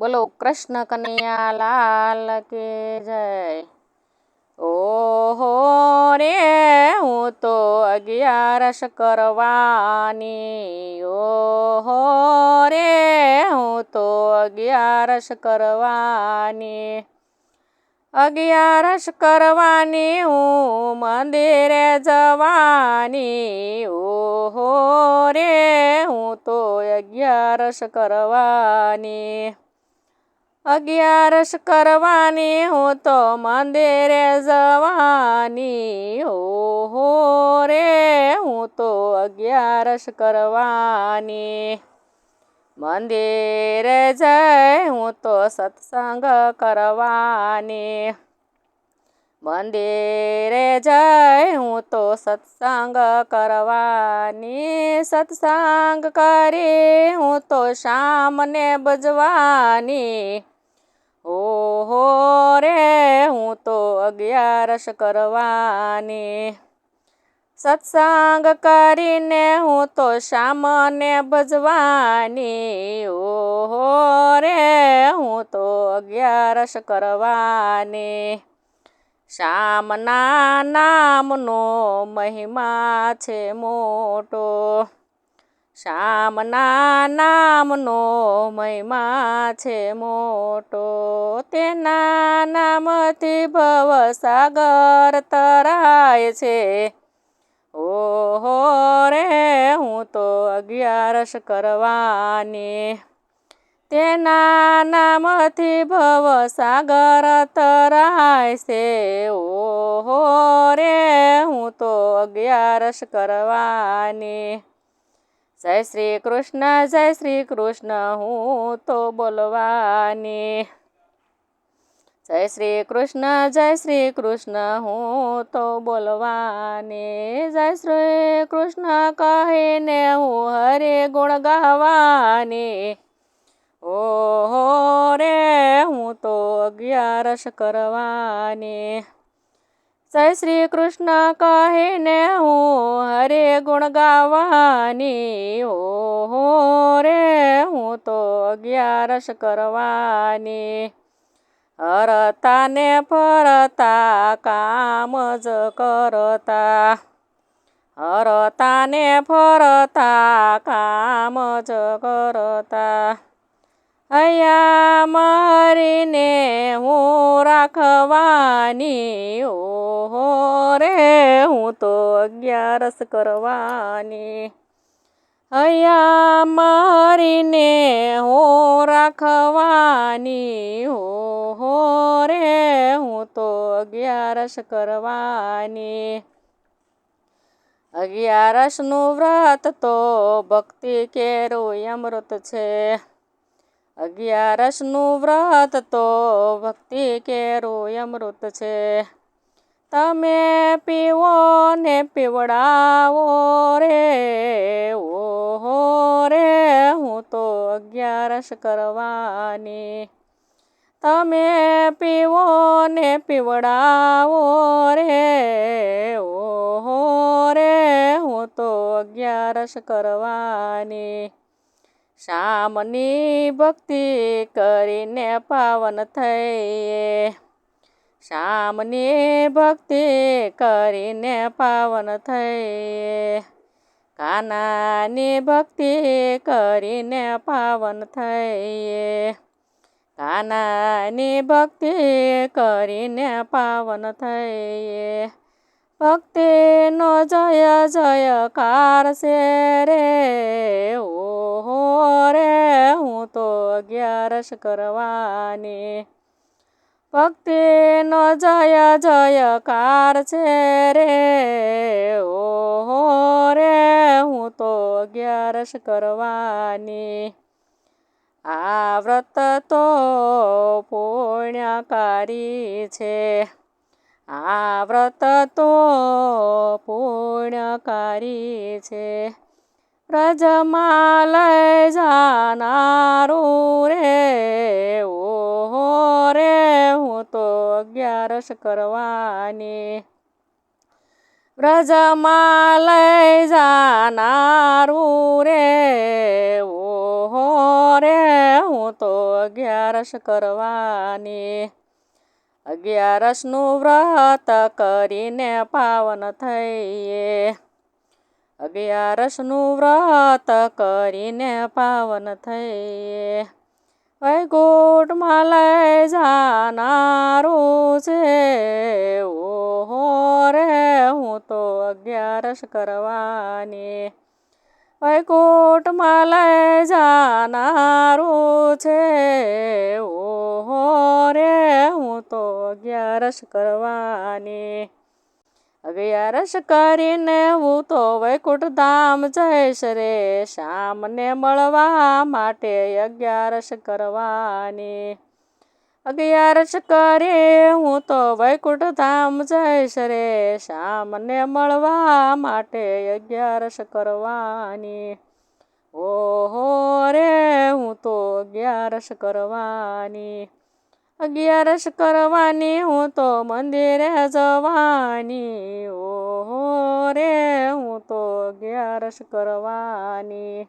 બોલો કૃષ્ણ કનૈયા લાલ કે જય ઓહો રે હું તો અગિયારસ કરવાની ઓહો રે હું તો અગિયારસ કરવાની અગિયારસ કરવાની હું મંદિરે જવાની ઓહો રે હું તો અગિયારસ કરવાની અગિયારસ કરવાની હું તો મંદિરે જવાની. હો રે, હું તો અગિયારસ કરવાની. મંદિરે જઈ હું તો સત્સંગ કરવાની. મંદિરે જઈ હું તો સત્સંગ કરવાની. સત્સંગ કરી હું તો શામને બજવાની ઓહો રે, હું તો અગિયારસ કરવાની. સત્સંગ કરીને હું તો શામને ભજવાની. ઓહો રે, હું તો અગિયારસ કરવાની. શ્યામના નામનો મહિમા છે મોટો. શ્યામના નામનો મહિમા છે મોટો. તેના નામથી ભવસાગર તરાય છે. ઓહો રે, હું તો અગિયારસ કરવાની. તેના નામથી ભવ સાગર તરાય છે. ઓહો રે, હું તો અગિયારસ કરવાની. જય શ્રી કૃષ્ણ, જય શ્રી કૃષ્ણ, હું તો બોલવાની. જય શ્રી કૃષ્ણ, જય શ્રી કૃષ્ણ, હું તો બોલવાની. જય શ્રી કૃષ્ણ કહીને હું હરે ગુણ ગાવાની. હો રે, હું તો અગિયારસ કરવાની. જય શ્રી કૃષ્ણ કહીને હું હરે ગુણ ગાવાની ઓહો રે હું તો અગિયારસ કરવાની હરતા ને ફરતા કામ જ કરતા હરતા ને ફરતા કામ જ મારીને હું રાખવાની ઓહો રે, હું તો અગિયારસ કરવાની. અહીંયા મારીને હું રાખવાની ઓહો રે, હું તો અગિયારસ કરવાની. અગિયારસનું વ્રત તો ભક્તિ કેરું અમૃત છે. અગિયારસનું વ્રત તો ભક્તિ કેરું અમૃત છે. તમે પીવો ને પીવડાવો રે, ઓહો રે, હું તો અગિયારસ કરવાની. તમે પીવો ને પીવડાવો રે, ઓહો રે, હું તો અગિયારસ કરવાની. શામની ભક્તિ કરીને પાવન થઈએ. શામની ભક્તિ કરીને પાવન થઈએ. કાનાની ભક્તિ કરીને પાવન થઈએ. કાનાની ભક્તિ કરીને પાવન થઈએ. ભક્તિનો જય જયકાર છે રે, ઓહો રે, હું તો અગિયારસ કરવાની. ભક્તિનો જય જયકાર છે રે, ઓહો રે, હું તો અગિયારસ કરવાની. આ વ્રત તો પુણ્યકારી છે. આ વ્રત તો પુણ્યકારી છે. વ્રજમાં લઈ જાનારું રે, ઓહો રે, હું તો અગિયારસ કરવાની. વ્રજમાં લઈ જાનારું રે, ઓહો રે, હું તો અગિયારસ કરવાની. અગિયારસનું વ્રત કરીને પાવન થઈએ. અગિયારસનું વ્રત કરીને પાવન થઈએ. વૈકુંઠમાં લઈ જાનારું છે. ઓહો રે, હું તો અગિયારસ કરવાની. વૈકુંઠમાં લઈ જાનારું છે. ઓહો રે, હું તો અગિયારસ કરવાની. અગિયારસ કરીને હું તો વૈકુંઠ ધામ જઈશ રે. શામને મળવા માટે અગિયારસ કરવાની. અગિયારસ કરે, હું તો વૈકુંઠ ધામ જઈશ રે. શ્યામને મળવા માટે અગિયારસ કરવાની. ઓહો રે, હું તો અગિયારસ કરવાની. અગિયારસ કરવાની, હું તો મંદિરે જવાની. ઓહો રે, હું તો અગિયારસ કરવાની.